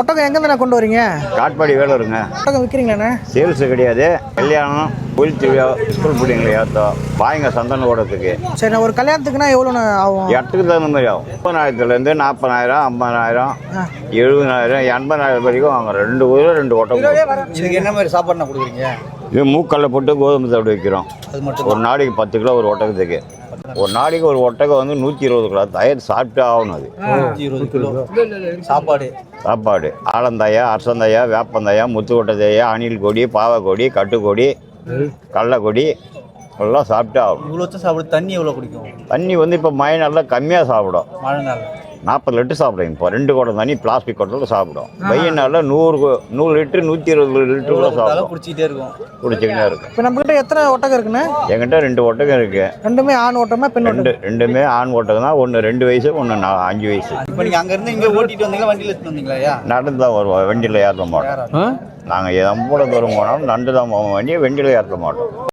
ஒட்டகம் எங்கேருந்துண்ணே கொண்டு வரீங்க? காட்பாடி வேலூருங்க. ஒட்டகம் விற்கிறீங்களாண்ணே சேல்ஸ் கிடையாது. கல்யாணம் கோயில் திருவிழா ஸ்கூல் பிள்ளைங்களை ஏற்றோம் வாங்க சந்தன ஓடத்துக்கு. சரிண்ணே ஒரு கல்யாணத்துக்குன்னா எவ்வளோண்ணே ஆகும்? இடத்துக்கு தகுந்த மாதிரி ஆகும். முப்பதாயிரத்துலேருந்து நாற்பதாயிரம் ஐம்பதாயிரம். எழுபதாயிரம் எண்பதாயிரம் வரைக்கும் வாங்க. ரெண்டு ஊரில் ரெண்டு ஓட்டம் இதுக்கு என்ன மாதிரி சாப்பாடு கொடுக்குறீங்க? இது மூக்கல்ல போட்டு கோதுமை தவிடு வைக்கிறோம். அது மட்டும் ஒரு நாளைக்கு பத்து கிலோ ஒரு ஒட்டகத்துக்கு ஒரு நாளைக்கு ஒரு ஒட்டகம் வந்து நூற்றி இருபது கிலோ. தயிர் சாப்பிட்டு ஆகணும் அது. நூற்றி இருபது கிலோ. சாப்பாடு. சாப்பாடு. ஆலந்தாயா அரசந்தாயா வேப்பந்தாயா முத்துக்கொட்டதாயா அணில் கொடி பாவக்கொடி கட்டுக்கொடி கடலக்கொடி எல்லாம் சாப்பிட்டு ஆகணும். இவ்வளோ வச்சு சாப்பிடு தண்ணி எவ்வளோ குடிக்கும்? தண்ணி வந்து இப்போ மழை நாளில் கம்மியாக சாப்பிடும். மழை நாள் நாற்பது லிட்டர் சாப்பிடும் இப்போ. ரெண்டு குடம் தண்ணி பிளாஸ்டிக் குடத்தில் சாப்பிடும். நாளில் நூறு நூறு லிட்டரு நூற்றி இருபது லிட்டர் கூட சாப்பிடும். குடிச்சிக்கிட்டே இருக்கும். குடிச்சிக்கிட்டே இருக்கும். இப்போ நம்மக்கிட்ட எத்தனை ஒட்டகம் இருக்குண்ணே? என்கிட்ட ரெண்டு ஒட்டகம் இருக்கு. ரெண்டுமே ஆண் ஓட்டமா பெண் ரெண்டு ரெண்டுமே ஆண் ஒட்டகம் தான் ஒன்று ரெண்டு வயசு ஒன்று அஞ்சு வயசு. இப்போ நீங்கள் அங்கேருந்து இங்கே ஓட்டிட்டு வந்தீங்களா வண்டியில் எடுத்துட்டு வந்தீங்களா நடந்து தான் வருவோம். வண்டியில் ஏற்ற மாட்டோம். நாங்கள் எவ்வளோ தூரம் போனாலும் நண்டு தான் போவோம். வண்டியை வண்டியில் ஏற்ற மாட்டோம்.